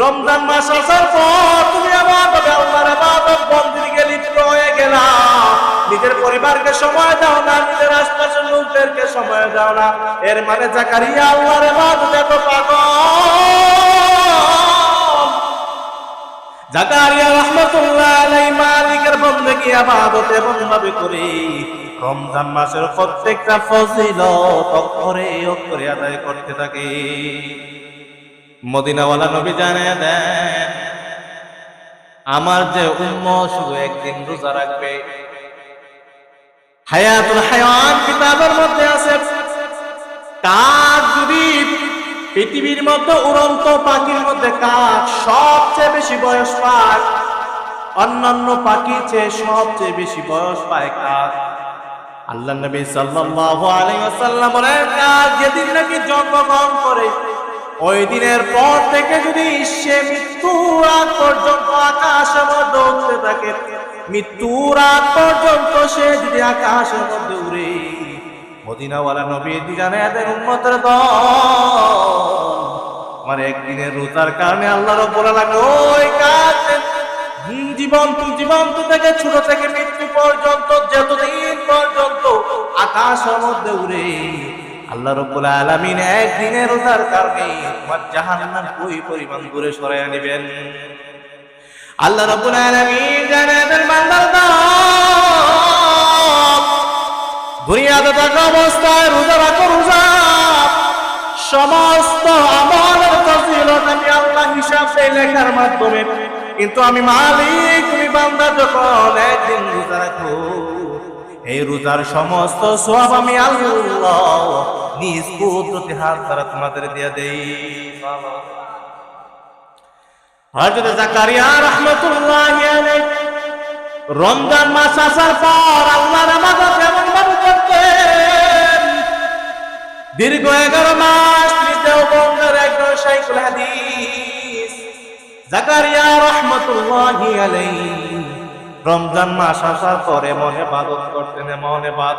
রমজান মাস আসার পর তুমি আবার আল্লাহর ইবাদত বন্দিকে লিপ্ত হয়ে গেলা। নিজের পরিবারকে সময় দাও না, নিজের আশপাশের লোকদেরকে সময় দাও না। এর মানে জাকারিয়া আল্লাহর ইবাদত এত পাগল। জাকারিয়া রহমতুল্লাহ আলাই মালিকের বন্দেগী আবাদত এমন ভাবে করে, রমজান মাসের প্রত্যেকটা ফজিলত অক্ষরে অক্ষরে আদায় করতে থাকে। মদিনাওয়ালা নবী জানিয়ে দেন আমার যে উম্ম শুধু একদিন রোজা রাখবে। হায়াতুল হায়ান কিতাবের মধ্যে আছে, কাক যদি পৃথিবীর মধ্যে উড়ন্ত পাখির মধ্যে কাক সবচেয়ে বেশি বয়স পায়, অন্যান্য পাখির চেয়ে সবচেয়ে বেশি বয়স পায় কাক। আল্লাহ নবী সাল্লাল্লাহু আলাইহি ওয়াসাল্লাম বলেন, কাক যেদিন নাকি জন্মগ্রহণ করে ওই দিনের পর থেকে যদি সে মৃত্যুর আগ পর্যন্ত আকাশের মধ্যে উঠতে থাকে মৃত্যুর আগ পর্যন্ত সে যদি আকাশের মধ্যে উড়ে, মদিনাওয়ালা নবী জানে এদের উন্মতের দল আমার একদিনের রোজার কারণে আল্লাহ রব্বুল আলামিন ওই কাজ জীবন জীবন্ত থেকে ছোট থেকে মৃত্যু পর্যন্ত, যতদিন পর্যন্ত আকাশের মধ্যে উড়ে আল্লাহ রব্বুল আলামিন একদিনের রোজার কারণে তোমার জাহান্নাম ওই পরিমাণ দূরে সরাইয়া নেবেন। আল্লাহ রব্বুল আলামিন জানেন বান্দার দল দুনিয়াতে থাকা অবস্থায় রোজা রাখো রোজা। সমস্ত আমলের ফজিলত আমি আল্লাহ হিসাব সেই লেখার মাধ্যমে। কিন্তু আমি মালিক, তুমি বান্দা যখন একদিন রোজা রাখো, এই রোজার সমস্ত সব আমি আল্লাহ রমজান মাস আসার পর আল্লাহর ইবাদত এমন ভাবে করতেন, দীর্ঘ এগারো মাস দেওবন্দের একজন হাদিস। জাকারিয়া রহমতুল্লাহি আলাইহি রমজান মাস আসার পরে মনে বাদত করতেন মনে বাদ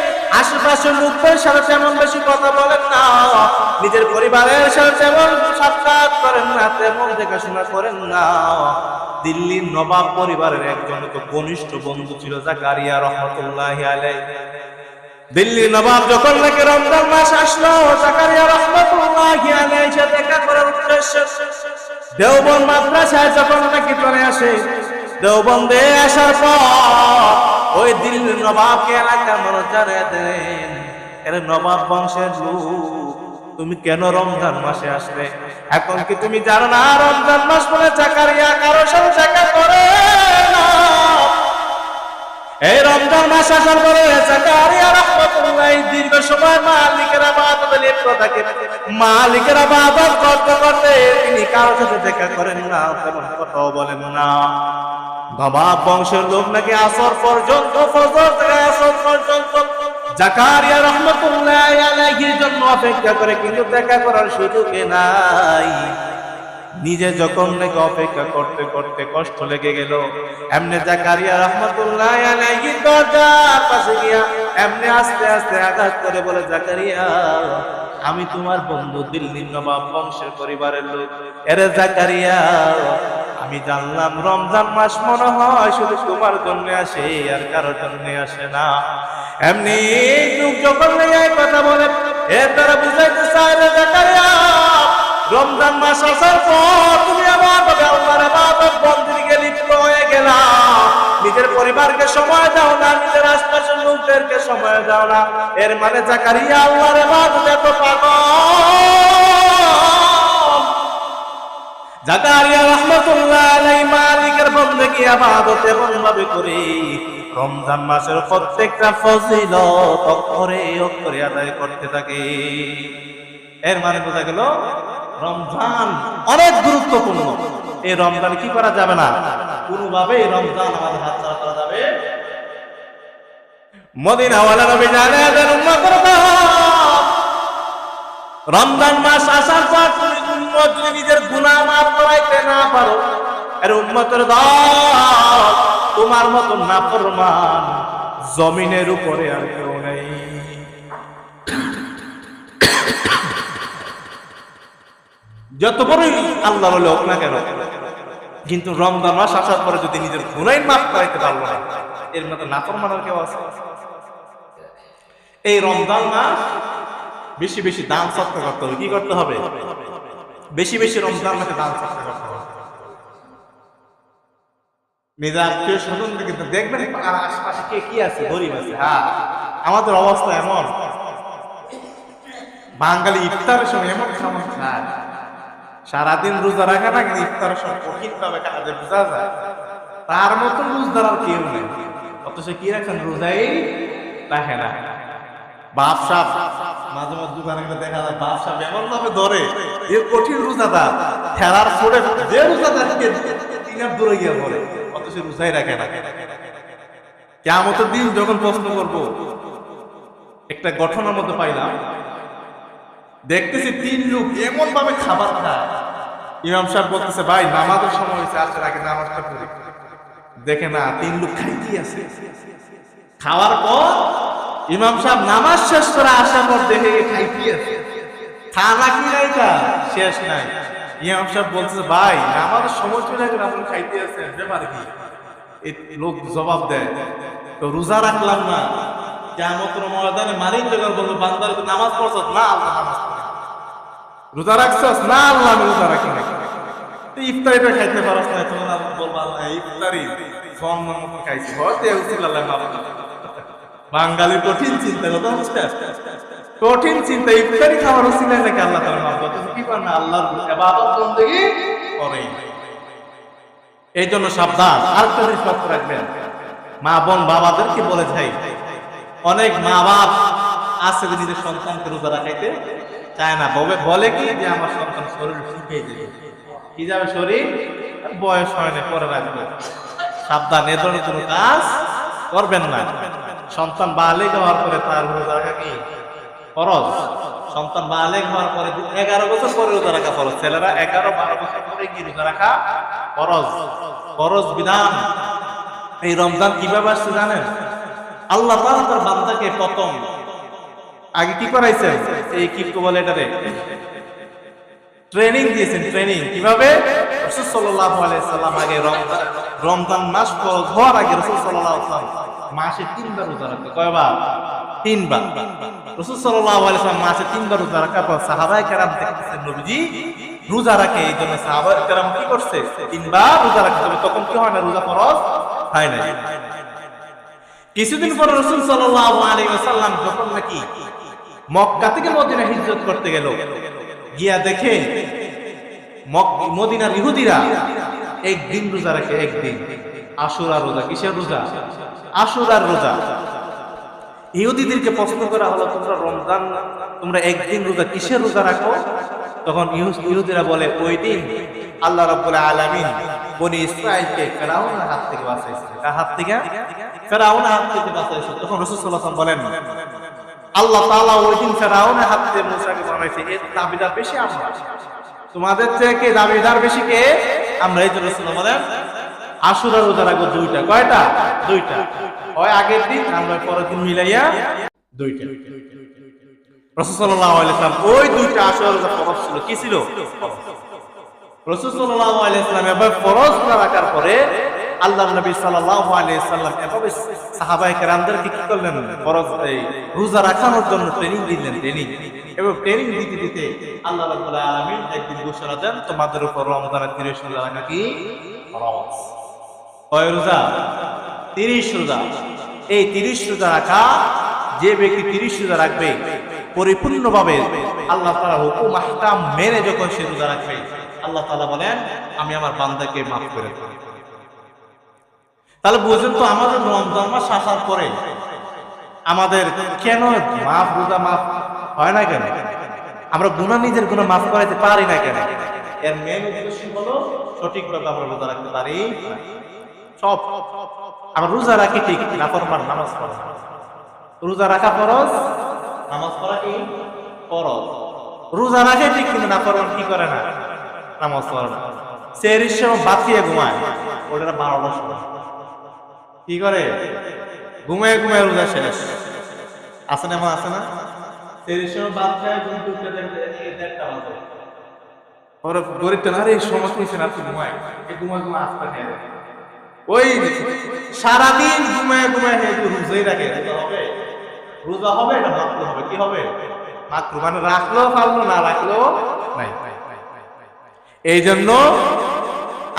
আশেপাশের লোকদের সাথে তেমন বেশি কথা বলেন না। নিজের পরিবারের সাথে তেমন সাক্ষাৎ করেন না, তেমন দেখাশোনা করেন না। দিল্লির নবাব পরিবারের একজন তো ঘনিষ্ঠ বন্ধু ছিল জাকারিয়া রহমতুল্লাহ আলাইহি। দিল্লি নবাব যখন নাকি রমজান মাস আসলো, জাকারিয়া রহমতুল্লাহি আলাইহি সাথে দেখা করার উদ্দেশ্য দেওবন্দ মাদ্রাসায় যখন নাকি চলে আসে, দেওবন্দে আসার পর ওই দিল্লির নবাবকে এলাকার মানুষ জানিয়ে দেন। এর নবাব বংশের লোক। তুমি কেন রমজান মাসে আসবে? এখন কি তুমি জানো না রমজান মাস বলে চাকারিয়া কারও সাথে চাকা করে এই রমজান মাস আসার পরে চাকারিয়া রহমতুল্লাহ দীর্ঘ সময় মালিকের ইবাদত করতে তিনি কারোর সাথে দেখা করেন না, তেমন কথাও বলেন না। বাবা, বংশের লোক নাকি আসর পর্যন্ত, ফজর থেকে আসর পর্যন্ত জাকারিয়া রহমতুল্লাহ আলাইহির জন্য অপেক্ষা করে, কিন্তু দেখা করার নাই। নিজে যখন নাকি অপেক্ষা করতে করতে কষ্ট লেগে গেল, এমনি জাকারিয়া রহমতুল্লাহ আলাইহি দরজার পাশে গিয়া এমনি আস্তে আস্তে আঘাত করে বলে, জাকারিয়া, আমি তোমার বন্ধু দিল্লির নবাব বংশের পরিবারের লোক। এরে জাকারিয়া, আমি জানলাম রমজান মাস মনে হয় শুধু তোমার জন্য আসে, আর কারোর জন্য আসে না। এমনি যখন কথা বলে এর দ্বারা বুঝাইতে চাই রে জাকারিয়া, রমজান মাস আসার পর তুমি আবার তবে আল্লাহর ইবাদত বন্দিকে নিজের পরিবারকে সময় দাও না, নিজের আশপাশের লোকদেরকে সময় দাও না। এর মানে জাকারিয়া আল্লাহর ইবাদত, এত পাগল। জাকারিয়া রহমতুল্লাহ আলাই মালিকের আবাদত এমন ভাবে করে, রমজান মাসের প্রত্যেকটা ফজিলত অক্ষরে অক্ষরে আদায় করতে থাকে। এর মানে বোঝা গেল, রমজান অনেক গুরুত্বপূর্ণ। এই রমজান কি করা যাবে না? কোনোভাবে এই রমজান আমাদের হাত ছাড়া করা যাবে। রমজান না তোমার মতো নাফরমান জমিনের উপরে আর কেউ নেই। যত বড়ই আল্লাহর লোক না কেন কিন্তু রমজান মাস আসার পরে যদি নিজের গুনাই মাফ করাইতে পারব না, এর মধ্যে নাফরমান আর কেউ আছে? এই রমজান মাস বেশি বেশি দান সত্য করতে হবে, কি করতে হবে? বেশি বেশি রমজান মাসে দান সত্য করতে হবে। নিজের আত্মীয় স্বজন কিন্তু দেখবেন আশেপাশে কে কি আছে? গরিব আছে। হ্যাঁ আমাদের অবস্থা এমন। বাঙালি ইফতারের সময় এমন খাবার খায় সারাদিন রোজা রাখা না, কিন্তু ইফতারের সময় কঠিন ভাবে কাজে বোঝা যায়। তার মতন রোজদার আর কেউ নেই। অথচ কি রাখেন রোজাই রাখে না। বাপ সাপ মাঝে মাঝে দোকানে গেলে দেখা যায় বাপ সাপ এমন ভাবে ধরে এ কঠিন রোজাদার খেলার ছোড়ে যে রোজাদার তিনার দূরে গিয়ে পড়ে অথচ রোজাই রাখে না। কেমতের দিন যখন প্রশ্ন করব, একটা ঘটনার মধ্যে পাইলাম দেখতেছি তিন লোক এমন ভাবে খাবার খায়। ইমাম সাহেব বলতেছে, ভাই, নামাজের সময় হয়েছে আসার আগে নামাজটা পড়ি দেখে, না, তিন লোক খাইতেই আছে। খাওয়ার পর ইমাম সাহেব নামাজ শেষ করে আসার পর দেখে খাইতেই আছে। খানা কি নাই শেষ নাই। ইমাম সাহেব বলতেছে, ভাই, নামাজের সময় চলে গেলে আপনি খাইতে আছেন ব্যাপার কি লোক জবাব দেয়, তো রোজা রাখলাম না। কেমন ময়দানে মারিন জোগাড় বলব, বান্দার নামাজ পড়ছ? না, আল্লাহ নামাজ রোজা রাখছস? না, আল্লাহ, আমি রোজা রাখি না ইফতারিটা খাইতে পারস না তখন আমি বলব আল্লাহ ইফতারি মতো খাইছি। হতে উচিত আল্লাহ মাফ বাঙালি কঠিন চিন্তা, কথা হচ্ছে কঠিন চিন্তা, ইফতারি খাবার উচিত নাকি আল্লাহ তাআলা মাফ করে কি পার না, আল্লাহর ইবাদত বন্দেগী করে এই জন্য সাবধান। আর জিনিস লক্ষ্য রাখবেন। মা বোন বাবাদেরকে বলে যাই, অনেক মা বাপ আছে নিজের সন্তানকে রোজা রাখাইতে চায় না? বলে বলে কি? যে আমার সন্তান শরীর শুকিয়ে যাবে কি যাবে শরীর? বয়স হয় না, পরে রাখবে। সাবধান এ ধরনের কোনো কাজ করবেন না। সন্তান বালেগ হওয়ার পরে তার রোজা রাখা কি? ফরজ। সন্তান বালেগ হওয়ার পরে এগারো বছর পরে রোজা রাখা ফরজ। ছেলেরা এগারো, বারো বছর পরে কি রোজা রাখা? ফরজ। ফরজ বিধান। এই রমজান কীভাবে আসছে জানেন? আল্লাহ তার বান্দাকে প্রথম আগে কি করাইছেন? এই কি বলে এটারে। ট্রেনিং দিয়েছেন, ট্রেনিং। কীভাবে? রাসূল সাল্লাল্লাহু আলাইহি সাল্লাম আগে রমজান মাস ফরজ হওয়ার আগে রাসূল সাল্লাল্লাহু আলাইহি সাল্লাম মাসে তিনবার রোজা রাখতো কয়বার? তিনবার। রাসূল সাল্লাল্লাহু আলাইহি সাল্লাম মাসে তিনবার রোজা রাখার পর সাহাবায়ে কেরাম দেখতেছেন, নবীজি রোজা রাখে। এই জন্য সাহাবায়ে কেরাম কি করছে? তিনবার রোজা রাখতে হবে তখন কি হয় না, রোজা ফরজ হয় না কিছুদিন পর রসুল সাল্লাল্লাহু আলাইহি ওয়াসাল্লাম যখন নাকি মক্কা থেকে মদিনা হিজরত করতে গেল। গিয়া দেখে মদিনার ইহুদিরা একদিন রোজা রাখে একদিন আশুরা রোজা, কিসের রোজা? আশুরার রোজা। ইহুদিদেরকে প্রশ্ন করা হলো, তোমরা রমজান, তোমরা একদিন রোজা কিসের রোজা রাখো? তখন ইহু- ইহুদিরা বলে, ওই দিন আল্লাহ রাব্বুল আলামিন বনি ফেরাউনের হাত থেকে বাঁচাইছে। হাত থেকে? ফেরাউনের হাত থেকে বাঁচাইছে। তখন সাল্লাল্লাহু আলাইহি বলেন আল্লাহ তাআলা ওই দিন ফেরাউনের হাত থেকে মুসাকে বানাইছে। এর দাবিদার বেশি আমরা। তোমাদের থেকে দাবিদার বেশি কে? আমরা এই জন্য রাসূল বলেন, আশুরা রোজা রাখব দুইটা। কয়টা? দুইটা। হয় আগের দিন, আমরা পরের দিন মিলাইয়া দুইটা। রাসূল সাল্লাল্লাহু আলাইহি ওই দুইটা আশুরা রোজা ফরজ ছিল। কি ছিল? রাসূল সাল্লাল্লাহু আলাইহি এবার ফরজ না রাখার পরে আল্লাহ নবী সাল্লাম এভাবে সাহাবায়ে কেরামদেরকে কি করলেন? ফরজ, এই রোজা রাখানোর জন্য ট্রেনিং দিলেন ট্রেনিং এবং ট্রেনিং দিতে দিতে আল্লাহ আলামিন একদিন ঘোষণা দেন, তোমাদের উপর রমজানের 30 রোজা রাখা কি? কয় রোজা? 30 রোজা। এই 30 রোজা রাখা, যে ব্যক্তি 30 রোজা রাখবে, পরিপূর্ণভাবে আল্লাহ তাআলা হুকুম, আহকাম মেনে যখন সে রোজা রাখবে, আল্লাহ তাআলা বলেন, আমি আমার বান্দাকে মাফ করে দেব। তাহলে বুঝেন তো আমাদের রমজান মাস আসার পরে আমাদের কেন মাফ রোজা মাফ হয় না কেন? আমরা গুনাহ নিজের গুনাহ মাফ করাইতে পারি না কেন? এর মেন উদ্দেশ্য হলো সঠিকভাবে আমরা রোজা রাখতে পারি। সব। আমরা রোজা রাখি ঠিক নাফরমান নামাজ পড়া। রোজা রাখা ফরজ? নামাজ পড়া কি? ফরজ। রোজা রাখে ঠিক কিন্তু না পড়ান কি করে না? নামাজ পড়ে না। সেরির বাঁচিয়ে ঘুমায়। ওটা বারোটার সময়। কি করে? ঘুমায় ঘুমায় রোজা শেষ। আছে না আছে না? সেরির সময় বাদ ঘুম টুকতে দেড়টা বাজে। ওরা গরিবটা না রে সময় নিয়েছে না তুই ঘুমায়। ঘুমায় ঘুমায় আস্তা নিয়ে। ওই সারাদিন ঘুমায় ঘুমায় রোজাই রাখে। রোজা হবে? রোজা হবে এটা মাকরু হবে? কি হবে? মাকরু মানে রাখলেও পারল না রাখলেও নাই। এই জন্য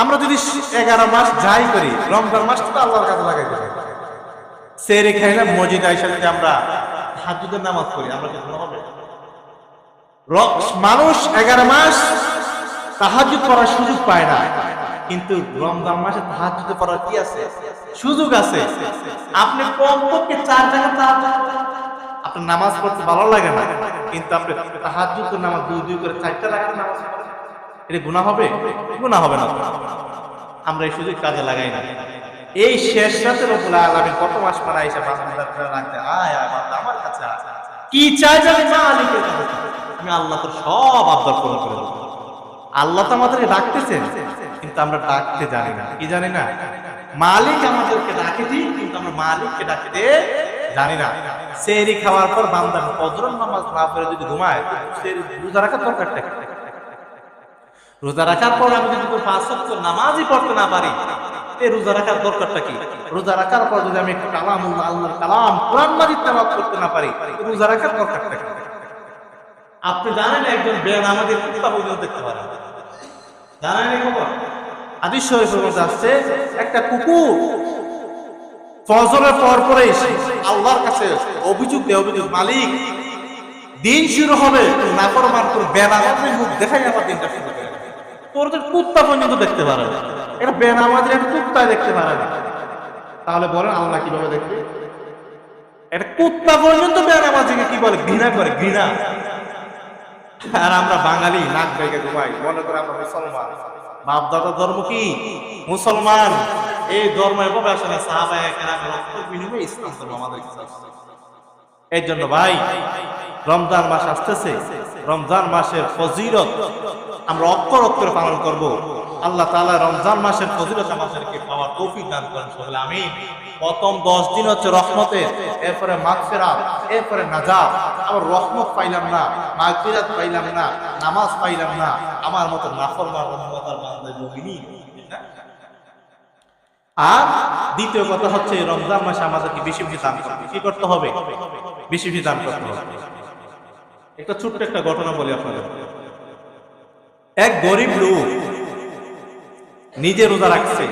আমরা যদি এগারো মাস যাই করি, রমজান মাস তো আল্লাহর কাছে লাগাইতে পারি সেরে খাইলাম মসজিদ আইসা যদি আমরা হাজুদের নামাজ পড়ি, আমরা কি হবে? মানুষ এগারো মাস তাহাজুদ পড়ার সুযোগ পায় না। কিন্তু রমজান মাসে তাহাজুদ পড়ার কি আছে? সুযোগ আছে। আপনি কমপক্ষে চার টাকা চার আপনার নামাজ পড়তে ভালো লাগে না, কিন্তু আপনি তাহাজুদ নামাজ দুই দুই করে চারটা রাখার নামাজ। এটা গুণা হবে? গুণা হবে না আমরা এই সুযোগ কাজে লাগাই না। এই শেষ রাতের উপরে কত মাস পর কাছে কি চাই আলিকের আমি আল্লাহ তোর সব আবদার পূরণ করে দেবো। আল্লাহ তো আমাদেরকে ডাকতেছেন, কিন্তু আমরা ডাকতে জানি না। কি জানি না? মালিক আমাদেরকে ডাকে দিই কিন্তু আমরা মালিককে ডাকতে জানি না। সেরি খাওয়ার পর বান্দার ফজর নামাজ না পড়ে যদি ঘুমায় সেরি রোজা রাখার দরকারটা? রোজা রাখার পর আমি যদি পাঁচ নামাজই পড়তে না পারি এই রোজা রাখার দরকারটা কি? রোজা রাখার পর যদি আমি একটু কালাম আল্লাহর কালাম, কোরআন মাজিদ তেলাওয়াত করতে না পারি রোজা রাখার দরকারটা কি? আপনি জানেন একজন বেন আমাদের কুত্তা পর্যন্ত দেখতে পারেন জানেন খবর? আদিস শরীফের মধ্যে আসছে, একটা কুকুর ফজরের পর পরে আল্লাহর কাছে অভিযোগ দেয়, অভিযোগ, মালিক, দিন শুরু হবে না করবার তোর বেনামাজের মুখ দেখাই আমার দিনটা শুরু কুত্তা পর্যন্ত দেখতে একটা কুত্তায় দেখতে তাহলে বলেন কুত্তা পর্যন্ত কি বলে? আর আমরা বাঙালি, নাক বেগে ঘুমাই। মনে করে আমরা মুসলমান। বাপ দাদা ধর্ম কি? মুসলমান। এই ধর্ম এভাবে আসে না সাহাবায়ে ইসলাম ধর্ম আমাদের। এই জন্য ভাই, রমজান মাস আসতেছে। রমজান মাসের ফজিলত আমরা অক্ষর অক্ষরে পালন করব। আল্লাহ তাআলা রমজান মাসের ফজিলত আমাদেরকে পাওয়ার তৌফিক দান করেন সকলে আমি প্রথম দশ দিন হচ্ছে রহমতের, এরপরে মাগফিরাত, এরপরে নাজাত। আবার রহমত পাইলাম না, মাগফিরাত পাইলাম না, নামাজ পাইলাম না, আমার মতো নাফরমান রহমতার বান্দা মুমিনি না আর দ্বিতীয় কথা হচ্ছে, রমজান মাসে আমাদেরকে বেশি বেশি দান করতে কি করতে হবে? বেশি বেশি দান করতে হবে। একটা ছোট্ট একটা ঘটনা বলি আপনাদের। এক গরিব লোক নিজে রোজা রাখছে,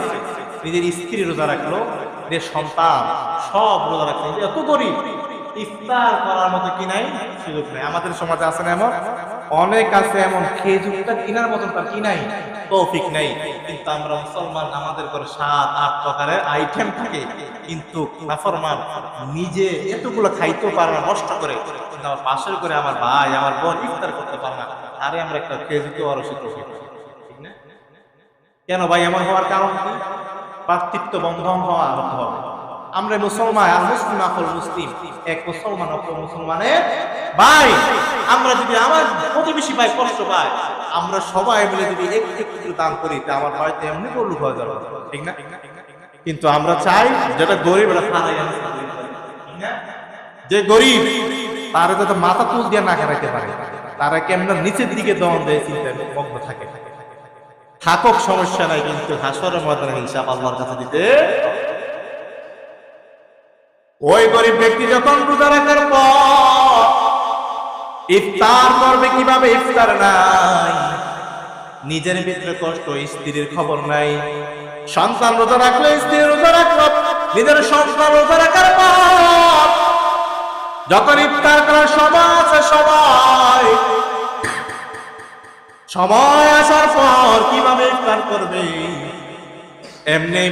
নিজের স্ত্রী রোজা রাখল, নিজের সন্তান সব রোজা রাখছে। এত গরিব, ইফতার করার মতো কি নাই? সুযোগ নাই। আমাদের সমাজে আছে না এমন? অনেক আছে এমন খেজুরটা কেনার মতন তার কি নাই। তৌফিক নাই। কিন্তু আমরা মুসলমান, আমাদের করে সাত, আট প্রকারের আইটেম থাকে। কিন্তু নাফরমান নিজে এতগুলো খাইতেও পারে না, নষ্ট করে। কিন্তু আমার পাশের করে আমার ভাই, আমার বোন ইফতার করতে পারে না। আরে আমরা একটা খেজুরকে অরসিত ঠিক না? কেন ভাই, এমন হওয়ার কারণ কি? পার্থিত্ব বন্ধন হওয়া হতে আমরা মুসলমান, আর মুসলিম আকল মুসলিম। এক মুসলমান অপর মুসলমানের ভাই। আমরা যদি আমার প্রতিবেশী ভাই কষ্ট পায়, আমরা সবাই মিলে যদি একটু একটু দান করি, তা আমার বাড়িতে এমনি করলু হয়ে যাবে। ঠিক না? কিন্তু আমরা চাই যেটা গরিব? যে গরিব, তারা যাতে মাথা তুল দিয়ে না খেলাইতে পারে। তারা কেমন নিচের দিকে দমন দেয় চিন্তায় মগ্ন থাকে? থাকক, সমস্যা নাই, কিন্তু হাসরের ময়দানে হিসাব আল্লাহর কাছে দিতে ওই গরিব ব্যক্তি যখন রোজা রাখার পর ইফতার করবে কীভাবে? ইফতার নাই। নিজের ভিতরে কষ্ট, স্ত্রীর খবর নাই। সন্তান রোজা রাখলে স্ত্রী রোজা রাখল। নিজের সন্তান রোজা রাখার পর যখন ইফতার করার সময় আছে সবাই সময় আসার পর কীভাবে ইফতার করবে? এমনি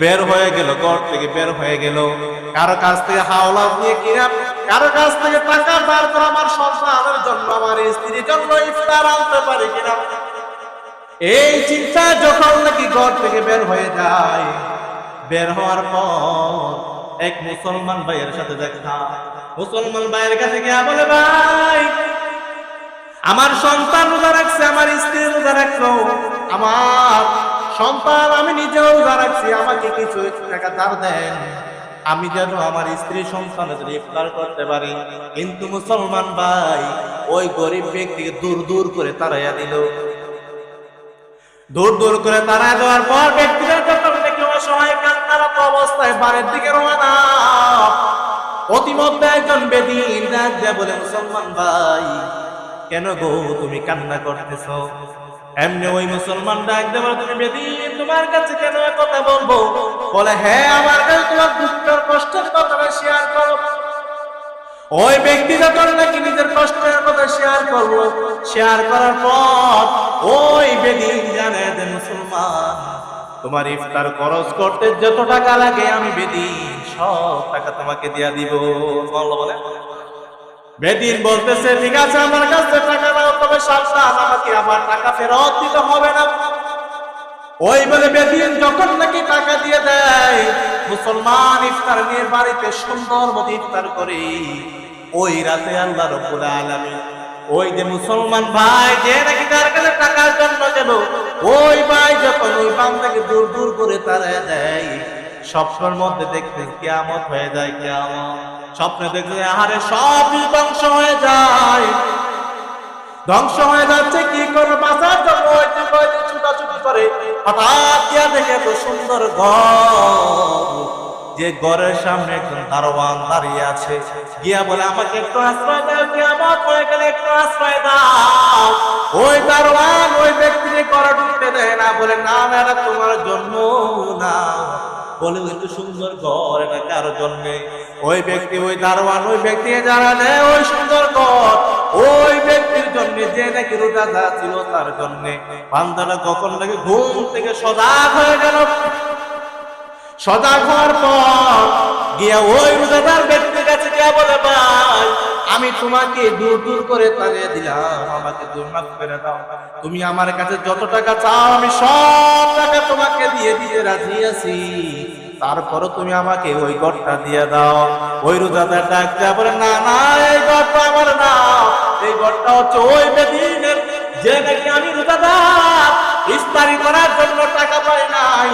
বের হয়ে গেল, ঘর থেকে বের হয়ে গেল। কারও কাছ থেকে হাওলা দিয়ে কিনা, কারও কাছ থেকে টাকা ধার করে আমার সন্তানের জন্য, আমার স্ত্রীর জন্য ইফতার আনতে পারি কিনা। এই চিন্তা যখন নাকি ঘর থেকে বের হয়ে যায়, বের হওয়ার পর এক মুসলমান ভাইয়ের সাথে দেখা। মুসলমান ভাইয়ের কাছে গিয়া বলে, ভাই, আমার সন্তান রোজা রাখছে, আমার স্ত্রী রোজা রাখছো আমার সন্তান, আমি নিজেও রোজা রাখছি, আমাকে কিছু টাকা ধার দেন। আমি যেন আমার স্ত্রী সন্তানের জন্য ইফতার করতে পারি। কিন্তু মুসলমান ভাই, ওই গরিব ব্যক্তিকে দূর দূর করে তাড়াইয়া দিল। দূর দূর করে তাড়াই দেওয়ার পর ব্যক্তিরা যখন দেখল অসহায়, কান্নারত অবস্থায় বাড়ির দিকে রওনা। অতিমধ্যে একজন বেদিন ডাক বলে, মুসলমান ভাই, কেন গো তুমি কান্না করতেছ? এমনি ওই মুসলমান ডাক তুমি বেদিন, তোমার কাছে কেন কথা বলব? বলে হ্যাঁ আমার কাছে তোমার দুঃখের কষ্টের কথাটা শেয়ার করো। ওই ব্যক্তি যখন নাকি নিজের কষ্টের কথা শেয়ার করল শেয়ার করার পর ওই বেদিন জানে যে, মুসলমান, তোমার ইফতার খরচ করতে যত টাকা লাগে আমি বেদিন সব টাকা তোমাকে দিয়া দিব। বলে বেদিন বলতেছে, ঠিক আছে, আমার কাছে টাকা নাও তবে সাবধান আমাকে আবার টাকা ফেরত দিতে হবে না। ওই বলে বেদিন যখন নাকি টাকা দিয়ে দেয়, মুসলমান ইফতার নিয়ে বাড়িতে সুন্দর মতো ইফতার করে। ওই রাতে আল্লাহ রব্বুল আলামিন ওই যে মুসলমান ভাই, যে নাকি তার কাছে টাকার জন্য গেল, ওই ভাই যখন ওই বান্দাকে দূর দূর করে তারা দেয় স্বপ্নের মধ্যে দেখতে কিয়ামত হয়ে যায়, কিয়ামত। স্বপ্নে দেখতে আহারে সব ধ্বংস হয়ে যায়। ধ্বংস হয়ে যাচ্ছে, কি করে বাঁচার জন্য ছুটাছুটি করে, হঠাৎ গিয়া দেখে এত সুন্দর ঘর। যে ঘরের সামনে একজন দারোয়ান দাঁড়িয়ে আছে। গিয়া বলে, আমাকে একটু আশ্রয় দাও, কিয়ামত হয়ে গেলে একটু আশ্রয় দাও। ওই দারোয়ান ওই ব্যক্তিকে ঘরে ঢুকতে দেয় না, বলে না না, তোমার জন্য না। বলে একটু সুন্দর ঘর এটা কারও জন্মে ওই ব্যক্তি ওই দারোয়ান ওই ব্যক্তি যারা নেয় ওই সুন্দর ঘর। ওই ব্যক্তির জন্য যে নাকি রোজাদার ছিল তার জন্য। বান্দারা কখন নাকি ঘুম থেকে সজাগ হয়ে গেল সজাগ হওয়ার পর গিয়া ওই রোজাদার ব্যক্তির কাছে গিয়া বলে ভাই আমি তোমাকে দূর দূর করে তাড়িয়ে দিলাম। আমাকে দূর মাফ করে দাও। তুমি আমার কাছে যত টাকা চাও, আমি সব টাকা তোমাকে দিয়ে দিয়ে রাজি আছি। তারপরও তুমি আমাকে ওই ঘরটা দিয়ে দাও। ওই রোজাদার ডাক বলে, না না, এই ঘরটা আমার না। এই ঘরটা হচ্ছে ওই বেদিনের যে নাকি আমি রোজাদার। ইফতারি করার জন্য টাকা পাই নাই।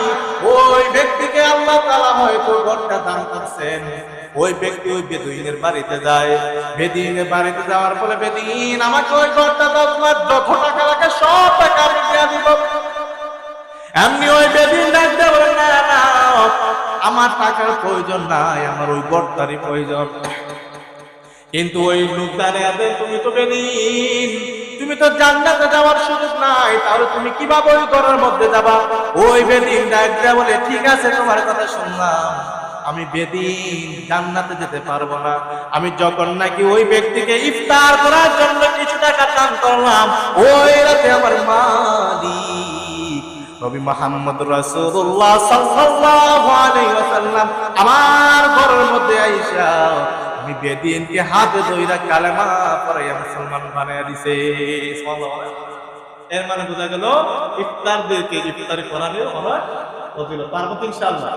ওই ব্যক্তিকে আল্লাহ তাআলা হয়তো ঘরটা দান করছেন। ওই ব্যক্তি ওই বেদুইনের বাড়িতে যায়। বেদিনের বাড়িতে যাওয়ার ফলে বেদিন আমাকে ওই ঘরটা দাও, তোমার যত টাকা লাগে সব টাকা আমি দিয়ে দিব। এমনি ওই বেদিন ডাকতে বলেন না আমার টাকার প্রয়োজন নাই, আমার ওই গড়টারই প্রয়োজন। কিন্তু ওই লোক দাঁড়িয়ে আছে, তুমি তো বেদিন তুমি তো জান্নাতে যাওয়ার সুযোগ নাই, তাহলে তুমি কীভাবে ওই ঘরের মধ্যে যাবা? ওই বেদিন ডাকতে বলে, ঠিক আছে, তোমার কথা শুনলাম। আমি বেদিন জান্নাতে যেতে পারব না। আমি যখন নাকি ওই ব্যক্তিকে ইফতার করার জন্য কিছু টাকা দান করলাম, ওই রাতে আমার মালিক নবী মোহাম্মদ রাসূলুল্লাহ সাল্লাল্লাহু আলাইহি ওয়াসাল্লাম আমার ঘরের মধ্যে আইসা আমি বেদিনকে হাতে ধইরা কালেমা পড়াইয়া মুসলমান বানাইয়া দিছে। এর মানে বোঝা গেল ইফতার ইফতারদেরকে ইফতারি করাবে আমরা ফজিলত পারব তো ইনশাআল্লাহ।